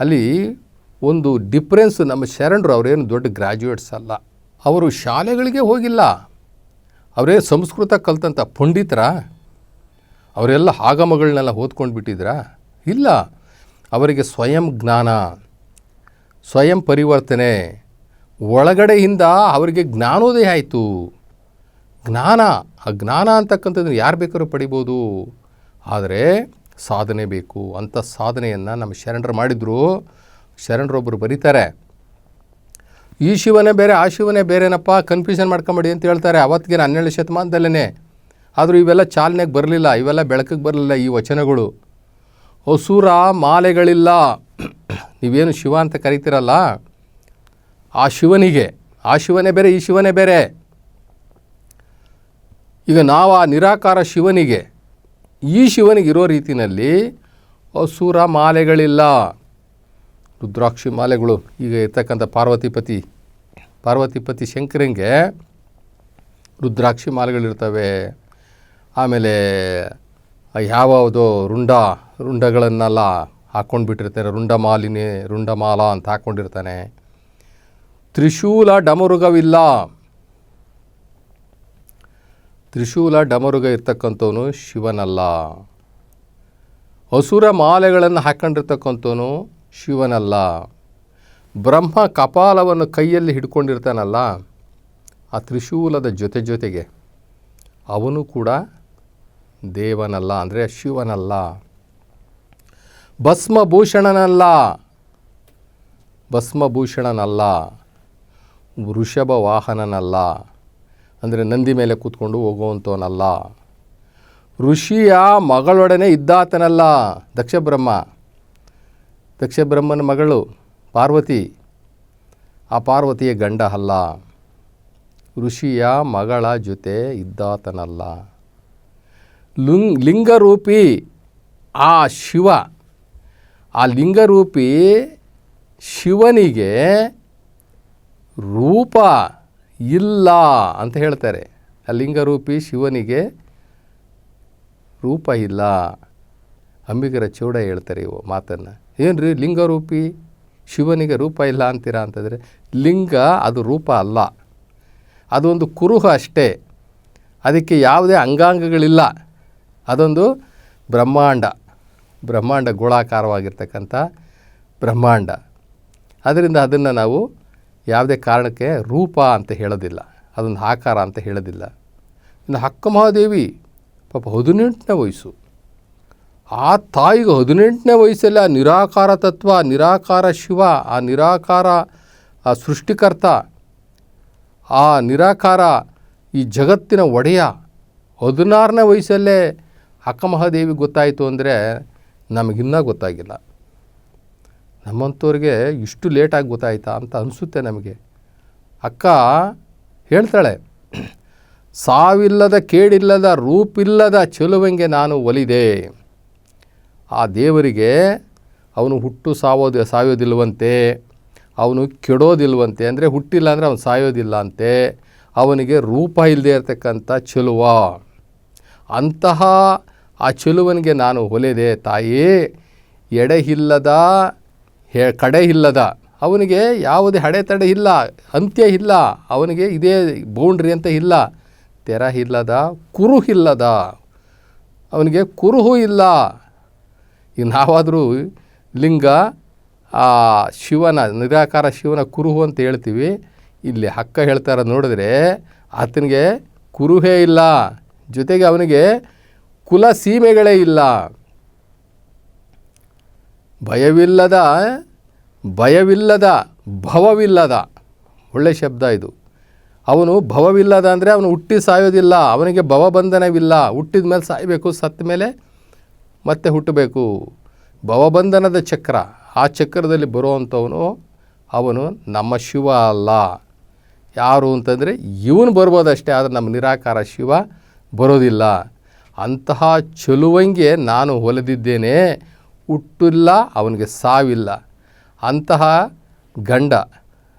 ಅಲ್ಲಿ ಒಂದು ಡಿಫ್ರೆನ್ಸ್ ನಮ್ಮ ಶರಣರು, ಅವರೇನು ದೊಡ್ಡ ಗ್ರ್ಯಾಜುಯೇಟ್ಸ್ ಅಲ್ಲ. ಅವರು ಶಾಲೆಗಳಿಗೆ ಹೋಗಿಲ್ಲ. ಅವರೇ ಸಂಸ್ಕೃತ ಕಲ್ತಂಥ ಪಂಡಿತರ ಅವರೆಲ್ಲ ಆಗಮಗಳನ್ನೆಲ್ಲ ಓದ್ಕೊಂಡು ಬಿಟ್ಟಿದ್ರಾ? ಇಲ್ಲ. ಅವರಿಗೆ ಸ್ವಯಂ ಜ್ಞಾನ, ಸ್ವಯಂ ಪರಿವರ್ತನೆ, ಒಳಗಡೆಯಿಂದ ಅವರಿಗೆ ಜ್ಞಾನೋದಯ ಆಯಿತು. ಜ್ಞಾನ, ಆ ಜ್ಞಾನ ಅಂತಕ್ಕಂಥದ್ದು ಯಾರು ಬೇಕಾದ್ರೂ ಪಡಿಬೋದು. ಆದರೆ ಸಾಧನೆ ಬೇಕು. ಅಂಥ ಸಾಧನೆಯನ್ನು ನಮ್ಮ ಶರಣರು ಮಾಡಿದರು. ಶರಣರೊಬ್ಬರು ಬರೀತಾರೆ. ಈ ಶಿವನೇ ಬೇರೆ, ಆ ಶಿವನೇ ಬೇರೆನಪ್ಪ ಕನ್ಫ್ಯೂಷನ್ ಮಾಡ್ಕೊಂಬೇಡಿ ಅಂತ ಹೇಳ್ತಾರೆ. ಅವತ್ತಿಗೆ ಹನ್ನೆರಡು ಶತಮಾನದಲ್ಲೇ ಆದರೂ ಇವೆಲ್ಲ ಚಾಲನೆಗೆ ಬರಲಿಲ್ಲ, ಇವೆಲ್ಲ ಬೆಳಕಿಗೆ ಬರಲಿಲ್ಲ ಈ ವಚನಗಳು. ಹೊಸೂರ ಮಾಲೆಗಳಿಲ್ಲ. *clears throat* ನೀವೇನು ಶಿವ ಅಂತ ಕರಿತೀರಲ್ಲ? ಆ ಶಿವನಿಗೆ, ಆ ಶಿವನೇ ಬೇರೆ, ಈ ಶಿವನೇ ಬೇರೆ. ಈಗ ನಾವು ಆ ನಿರಾಕಾರ ಶಿವನಿಗೆ, ಈ ಶಿವನಿಗೆ ಇರೋ ರೀತಿಯಲ್ಲಿ ಹಸುರ ಮಾಲೆಗಳಿಲ್ಲ. ರುದ್ರಾಕ್ಷಿ ಮಾಲೆಗಳು, ಈಗ ಇರ್ತಕ್ಕಂಥ ಪಾರ್ವತಿಪತಿ ಪಾರ್ವತಿಪತಿ ಶಂಕರಂಗೆ ರುದ್ರಾಕ್ಷಿ ಮಾಲೆಗಳಿರ್ತವೆ. ಆಮೇಲೆ ಯಾವ್ಯಾವುದೋ ರುಂಡ, ರುಂಡಗಳನ್ನೆಲ್ಲ ಹಾಕ್ಕೊಂಡು ಬಿಟ್ಟಿರ್ತಾರೆ ರುಂಡಮಾಲಿನಿ ರುಂಡಮಾಲ ಅಂತ ಹಾಕ್ಕೊಂಡಿರ್ತಾನೆ. ತ್ರಿಶೂಲ ಡಮರುಗವಿಲ್ಲ. ತ್ರಿಶೂಲ ಡಮರುಗ ಇರ್ತಕ್ಕಂಥವನು ಶಿವನಲ್ಲ. ಹಸುರ ಮಾಲೆಗಳನ್ನು ಹಾಕ್ಕೊಂಡಿರ್ತಕ್ಕಂಥವನು ಶಿವನಲ್ಲ. ಬ್ರಹ್ಮ ಕಪಾಲವನ್ನು ಕೈಯಲ್ಲಿ ಹಿಡ್ಕೊಂಡಿರ್ತಾನಲ್ಲ, ಆ ತ್ರಿಶೂಲದ ಜೊತೆ ಜೊತೆಗೆ ಅವನು ಕೂಡ ದೇವನಲ್ಲ ಅಂದರೆ ಶಿವನಲ್ಲ. ಭಸ್ಮಭೂಷಣನಲ್ಲ. ಭಸ್ಮಭೂಷಣನಲ್ಲ. ವೃಷಭ ವಾಹನನಲ್ಲ ಅಂದರೆ ನಂದಿ ಮೇಲೆ ಕೂತ್ಕೊಂಡು ಹೋಗುವಂಥವನಲ್ಲ. ಋಷಿಯ ಮಗಳೊಡನೆ ಇದ್ದಾತನಲ್ಲ. ದಕ್ಷಬ್ರಹ್ಮ. ದಕ್ಷಬ್ರಹ್ಮನ ಮಗಳು ಪಾರ್ವತಿ. ಆ ಪಾರ್ವತಿಯ ಗಂಡ ಅಲ್ಲ. ಋಷಿಯ ಮಗಳ ಜೊತೆ ಇದ್ದಾತನಲ್ಲ. ಲುಂಗ್, ಲಿಂಗರೂಪಿ ಆ ಶಿವ. ಆ ಲಿಂಗರೂಪಿ ಶಿವನಿಗೆ ರೂಪ ಇಲ್ಲ ಅಂತ ಹೇಳ್ತಾರೆ. ಆ ಲಿಂಗರೂಪಿ ಶಿವನಿಗೆ ರೂಪ ಇಲ್ಲ. ಅಂಬಿಗರ ಚೌಡ ಹೇಳ್ತಾರೆ ಇವು ಮಾತನ್ನು. ಏನು ರೀ ಲಿಂಗರೂಪಿ ಶಿವನಿಗೆ ರೂಪ ಇಲ್ಲ ಅಂತೀರಾ ಅಂತಂದರೆ ಲಿಂಗ ಅದು ರೂಪ ಅಲ್ಲ. ಅದೊಂದು ಕುರುಹ ಅಷ್ಟೇ. ಅದಕ್ಕೆ ಯಾವುದೇ ಅಂಗಾಂಗಗಳಿಲ್ಲ. ಅದೊಂದು ಬ್ರಹ್ಮಾಂಡ ಬ್ರಹ್ಮಾಂಡ ಗೋಳಾಕಾರವಾಗಿರ್ತಕ್ಕಂಥ ಬ್ರಹ್ಮಾಂಡ. ಅದರಿಂದ ಅದನ್ನು ನಾವು ಯಾವುದೇ ಕಾರಣಕ್ಕೆ ರೂಪ ಅಂತ ಹೇಳೋದಿಲ್ಲ, ಅದೊಂದು ಆಕಾರ ಅಂತ ಹೇಳೋದಿಲ್ಲ. ಇನ್ನು ಹಕ್ಕ ಮಹಾದೇವಿ, ಪಾಪ ಹದಿನೆಂಟನೇ ವಯಸ್ಸು. ಆ ತಾಯಿಗೆ ಹದಿನೆಂಟನೇ ವಯಸ್ಸಲ್ಲಿ ಆ ನಿರಾಕಾರ ತತ್ವ ನಿರಾಕಾರ ಶಿವ, ಆ ನಿರಾಕಾರ, ಆ ಸೃಷ್ಟಿಕರ್ತ, ಆ ನಿರಾಕಾರ ಈ ಜಗತ್ತಿನ ಒಡೆಯ ಹದಿನಾರನೇ ವಯಸ್ಸಲ್ಲೇ ಅಕ್ಕ ಮಹಾದೇವಿ ಗೊತ್ತಾಯಿತು ಅಂದರೆ ನಮಗಿನ್ನೂ ಗೊತ್ತಾಗಿಲ್ಲ. ನಮ್ಮಂಥವ್ರಿಗೆ ಇಷ್ಟು ಲೇಟಾಗಿ ಗೊತ್ತಾಯ್ತಾ ಅಂತ ಅನಿಸುತ್ತೆ ನಮಗೆ. ಅಕ್ಕ ಹೇಳ್ತಾಳೆ, ಸಾವಿಲ್ಲದ ಕೇಡಿಲ್ಲದ ರೂಪಿಲ್ಲದ ಚೆಲುವಂಗೆ ನಾನು ಒಲಿದೆ. ಆ ದೇವರಿಗೆ ಅವನು ಹುಟ್ಟು ಸಾವೋದು, ಸಾಯೋದಿಲ್ವಂತೆ, ಅವನು ಕೆಡೋದಿಲ್ವಂತೆ. ಅಂದರೆ ಹುಟ್ಟಿಲ್ಲ ಅಂದರೆ ಅವನು ಸಾಯೋದಿಲ್ಲ ಅಂತೆ ಅವನಿಗೆ ರೂಪ ಇಲ್ಲದೆ ಇರತಕ್ಕಂಥ ಚೆಲುವ. ಅಂತಹ ಆ ಚೆಲುವನಿಗೆ ನಾನು ಹೊಲೆದೆ, ತಾಯಿ ಎಡೆ ಇಲ್ಲದ ಹೆ ಕಡೆ ಇಲ್ಲದ ಅವನಿಗೆ ಯಾವುದೇ ಹಡೆತಡೆ ಇಲ್ಲ, ಅಂತ್ಯ ಇಲ್ಲ. ಅವನಿಗೆ ಇದೇ ಬೌಂಡ್ರಿ ಅಂತ ಇಲ್ಲ. ತೆರ ಇಲ್ಲದ ಕುರು ಇಲ್ಲದ ಅವನಿಗೆ ಕುರುಹು ಇಲ್ಲ. ಈಗ ನಾವಾದರೂ ಲಿಂಗ, ಆ, ಶಿವನ, ನಿರಾಕಾರ ಶಿವನ ಕುರುಹು ಅಂತ ಹೇಳ್ತೀವಿ. ಇಲ್ಲಿ ಹಕ್ಕ ಹೇಳ್ತಾರ ನೋಡಿದ್ರೆ ಆತನಿಗೆ ಕುರುಹೇ ಇಲ್ಲ. ಜೊತೆಗೆ ಅವನಿಗೆ ಕುಲ ಸೀಮೆಗಳೇ ಇಲ್ಲ. ಭಯವಿಲ್ಲದ ಭಯವಿಲ್ಲದ, ಭವವಿಲ್ಲದ. ಒಳ್ಳೆ ಶಬ್ದ ಇದು. ಅವನು ಭವವಿಲ್ಲದ ಅಂದರೆ ಅವನು ಹುಟ್ಟಿ ಸಾಯೋದಿಲ್ಲ, ಅವನಿಗೆ ಭವಬಂಧನವಿಲ್ಲ. ಹುಟ್ಟಿದ ಮೇಲೆ ಸಾಯಬೇಕು, ಸತ್ತ ಮೇಲೆ ಮತ್ತೆ ಹುಟ್ಟಬೇಕು. ಭವಬಂಧನದ ಚಕ್ರ. ಆ ಚಕ್ರದಲ್ಲಿ ಬರುವಂಥವನು ಅವನು ನಮ್ಮ ಶಿವ ಅಲ್ಲ. ಯಾರು ಅಂತಂದರೆ ಇವನು ಬರ್ಬೋದಷ್ಟೇ, ಆದರೆ ನಮ್ಮ ನಿರಾಕಾರ ಶಿವ ಬರೋದಿಲ್ಲ. ಅಂತಹ ಚೆಲುವಂಗೆ ನಾನು ಹೊಲೆದಿದ್ದೇನೆ, ಹುಟ್ಟಿಲ್ಲ, ಅವನಿಗೆ ಸಾವಿಲ್ಲ. ಅಂತಹ ಗಂಡ,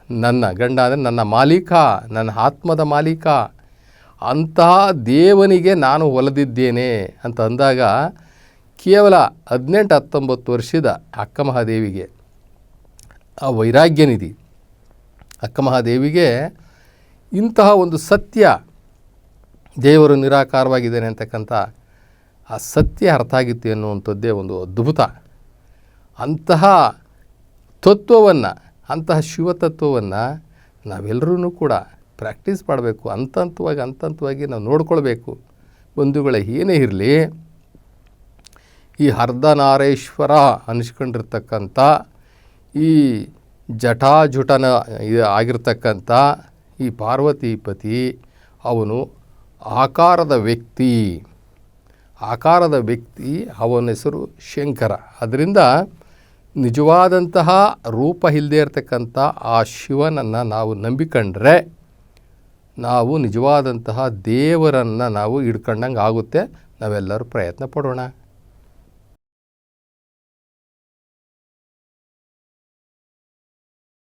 ನನ್ನ ಗಂಡ ಅಂದರೆ ನನ್ನ ಮಾಲೀಕ, ನನ್ನ ಆತ್ಮದ ಮಾಲೀಕ, ಅಂತಹ ದೇವನಿಗೆ ನಾನು ಹೊಲದಿದ್ದೇನೆ ಅಂತ ಅಂದಾಗ ಕೇವಲ ಹದಿನೆಂಟು, ಹತ್ತೊಂಬತ್ತು ವರ್ಷದ ಅಕ್ಕ ಮಹಾದೇವಿಗೆ ಆ ವೈರಾಗ್ಯನಿಧಿ. ಅಕ್ಕಮಹಾದೇವಿಗೆ ಅಕ್ಕ ಮಹಾದೇವಿಗೆ ಇಂತಹ ಒಂದು ಸತ್ಯ ದೇವರು ನಿರಾಕಾರವಾಗಿದ್ದಾನೆ ಅಂತಕ್ಕಂಥ ಆ ಸತ್ಯ ಅರ್ಥ ಆಗಿತ್ತು ಎನ್ನುವಂಥದ್ದೇ ಒಂದು ಅದ್ಭುತ. ಅಂತಹ ತತ್ವವನ್ನು, ಅಂತಹ ಶಿವತತ್ವವನ್ನು ನಾವೆಲ್ಲರೂ ಕೂಡ ಪ್ರಾಕ್ಟೀಸ್ ಮಾಡಬೇಕು. ಅಂತಂತವಾಗಿ ಅಂತಂತವಾಗಿ ನಾವು ನೋಡ್ಕೊಳ್ಬೇಕು. ಬಂಧುಗಳ, ಏನೇ ಇರಲಿ, ಈ ಹರ್ಧನಾರೇಶ್ವರ ಅನಿಸ್ಕೊಂಡಿರ್ತಕ್ಕಂಥ, ಈ ಜಟಾಜುಟನ ಆಗಿರ್ತಕ್ಕಂಥ ಈ ಪಾರ್ವತಿಪತಿ, ಅವನು ಆಕಾರದ ವ್ಯಕ್ತಿ ಆಕಾರದ ವ್ಯಕ್ತಿ ಅವನ ಹೆಸರು ಶಂಕರ. ಅದರಿಂದ ನಿಜವಾದಂತಹ ರೂಪ ಇಲ್ಲದೇ ಇರತಕ್ಕಂಥ ಆ ಶಿವನನ್ನು ನಾವು ನಂಬಿಕೊಂಡ್ರೆ ನಾವು ನಿಜವಾದಂತಹ ದೇವರನ್ನು ನಾವು ಹಿಡ್ಕೊಂಡಂಗೆ ಆಗುತ್ತೆ ನಾವೆಲ್ಲರೂ ಪ್ರಯತ್ನ ಪಡೋಣ.